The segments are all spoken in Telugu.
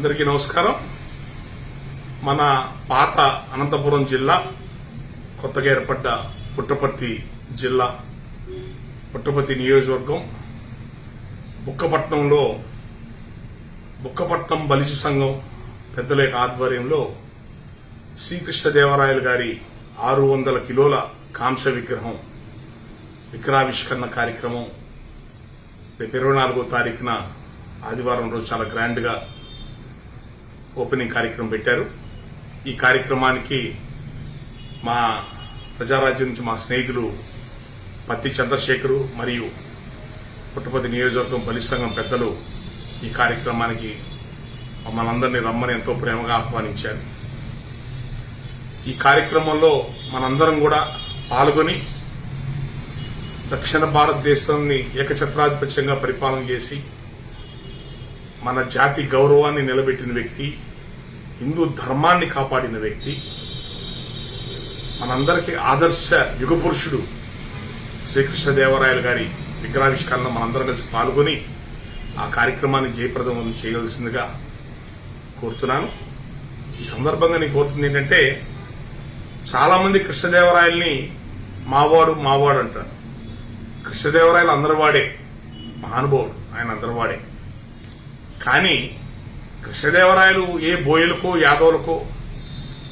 అందరికీ నమస్కారం. మన పాత అనంతపురం జిల్లా కొత్తగా ఏర్పడ్డ పుట్టపర్తి జిల్లా పుట్టపర్తి నియోజకవర్గం బుక్కపట్నంలో బుక్కపట్నం బలిజ సంఘం పెద్దల యొక్క ఆధ్వర్యంలో శ్రీకృష్ణదేవరాయలు గారి ఆరు వందల కిలోల కాంస విగ్రహం విగ్రహావిష్కరణ కార్యక్రమం రేపు ఇరవై నాలుగో తారీఖున ఆదివారం రోజు చాలా గ్రాండ్గా ఓపెనింగ్ కార్యక్రమం పెట్టారు. ఈ కార్యక్రమానికి మా ప్రజారాజ్యం నుంచి మా స్నేహితులు పత్తి చంద్రశేఖరు మరియు పుట్టపతి నియోజకవర్గం బలిసంగం పెద్దలు ఈ కార్యక్రమానికి మమ్మల్ని అందరినీ రమ్మని ఎంతో ప్రేమగా ఆహ్వానించారు. ఈ కార్యక్రమంలో మనందరం కూడా పాల్గొని దక్షిణ భారతదేశాన్ని ఏకఛత్రాధిపత్యంగా పరిపాలన చేసి మన జాతి గౌరవాన్ని నిలబెట్టిన వ్యక్తి హిందూ ధర్మాన్ని కాపాడిన వ్యక్తి మనందరికీ ఆదర్శ యుగ పురుషుడు శ్రీకృష్ణదేవరాయలు గారి విగ్రహావిష్కరణ మనందరం కలిసి పాల్గొని ఆ కార్యక్రమాన్ని జయప్రదం చేయవలసిందిగా కోరుతున్నాను. ఈ సందర్భంగా నేను కోరుతుంది ఏంటంటే చాలామంది కృష్ణదేవరాయల్ని మావాడు మావాడు అంటారు. కృష్ణదేవరాయలు అందరివాడే మహానుభావుడు ఆయన అందరివాడే. కానీ కృష్ణదేవరాయలు ఏ బోయలకో యాదవులకో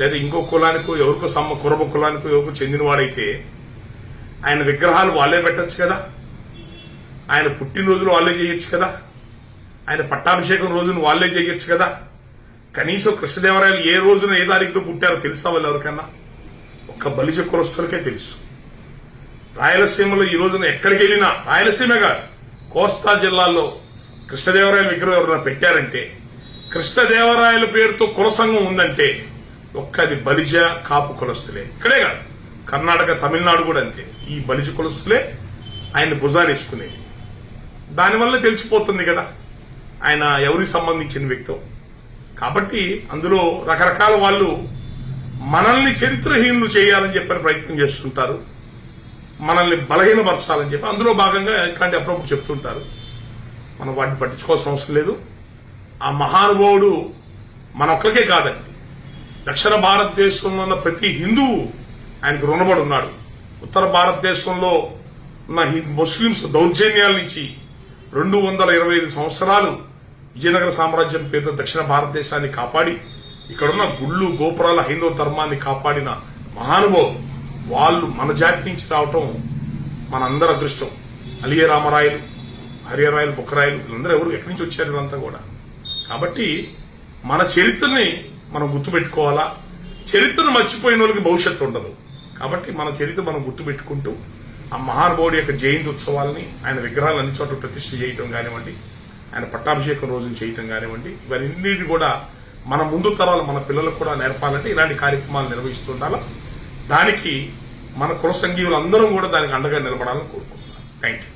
లేదా ఇంకో కులానికో ఎవరికో సమ్మ కురబ కులానికో ఎవరికో చెందినవాడైతే ఆయన విగ్రహాలు వాళ్ళే పెట్టచ్చు కదా? ఆయన పుట్టినరోజులు వాళ్ళే చేయొచ్చు కదా? ఆయన పట్టాభిషేకం రోజును వాళ్ళే చేయొచ్చు కదా? కనీసం కృష్ణదేవరాయలు ఏ రోజున ఏ తారీఖులో పుట్టారో తెలుసా వాళ్ళు ఎవరికన్నా? ఒక్క బలిజ కులస్తులకే తెలుసు. రాయలసీమలో ఈ రోజున ఎక్కడికి వెళ్ళినా రాయలసీమ కాదు కోస్తా జిల్లాల్లో కృష్ణదేవరాయల విగ్రహం ఎవరైనా పెట్టారంటే కృష్ణదేవరాయల పేరుతో కుల సంఘం ఉందంటే ఒక్కది బలిజ కాపు కులస్తులే. ఇక్కడే కాదు కర్ణాటక తమిళనాడు కూడా అంతే. ఈ బలిజ కులస్తులే ఆయన భుజానేసుకునేది దానివల్ల తెలిసిపోతుంది కదా ఆయన ఎవరికి సంబంధించిన వ్యక్తో. కాబట్టి అందులో రకరకాల వాళ్ళు మనల్ని చరిత్రహీనులు చేయాలని చెప్పని ప్రయత్నం చేస్తుంటారు మనల్ని బలహీనపరచాలని చెప్పి అందులో భాగంగా ఇట్లాంటి అప్పుడప్పుడు చెప్తుంటారు. మనం వాటిని పట్టించుకోవాల్సిన అవసరం లేదు. ఆ మహానుభావుడు మన ఒక్కరికే కాదండి. దక్షిణ భారతదేశంలో ఉన్న ప్రతి హిందువు ఆయనకు రుణపడి ఉన్నాడు ఉత్తర భారతదేశంలో ఉన్న ముస్లింస్ దౌర్జన్యాల నుంచి రెండు వందల ఇరవై ఐదు సంవత్సరాలు విజయనగర సామ్రాజ్యం పేరుతో దక్షిణ భారతదేశాన్ని కాపాడి ఇక్కడున్న గుళ్ళు గోపురాల హైందవ ధర్మాన్ని కాపాడిన మహానుభావు వాళ్ళు మన జాతి నుంచి రావటం మనందరి అదృష్టం. అలియ రామరాయలు హరియరాయలు బుక్కరాయలు వీళ్ళందరూ ఎవరు? ఎక్కడి నుంచి వచ్చారు వీళ్ళంతా కూడా? కాబట్టి మన చరిత్రని మనం గుర్తుపెట్టుకోవాలా? చరిత్రను మర్చిపోయిన వాళ్ళకి భవిష్యత్తు ఉండదు. కాబట్టి మన చరిత్ర మనం గుర్తుపెట్టుకుంటూ ఆ మహానుభావుడి యొక్క జయంతి ఉత్సవాల్ని ఆయన విగ్రహాలు అన్ని చోట్ల ప్రతిష్ఠ చేయటం కానివ్వండి ఆయన పట్టాభిషేకం రోజున చేయటం కానివ్వండి ఇవన్నిటి కూడా మన ముందు తరాలు మన పిల్లలకు కూడా నేర్పాలంటే ఇలాంటి కార్యక్రమాలు నిర్వహిస్తుండాలా దానికి మన కుల సంఘీయులందరం కూడా దానికి అండగా నిలబడాలని కోరుకుంటున్నాను. Thank you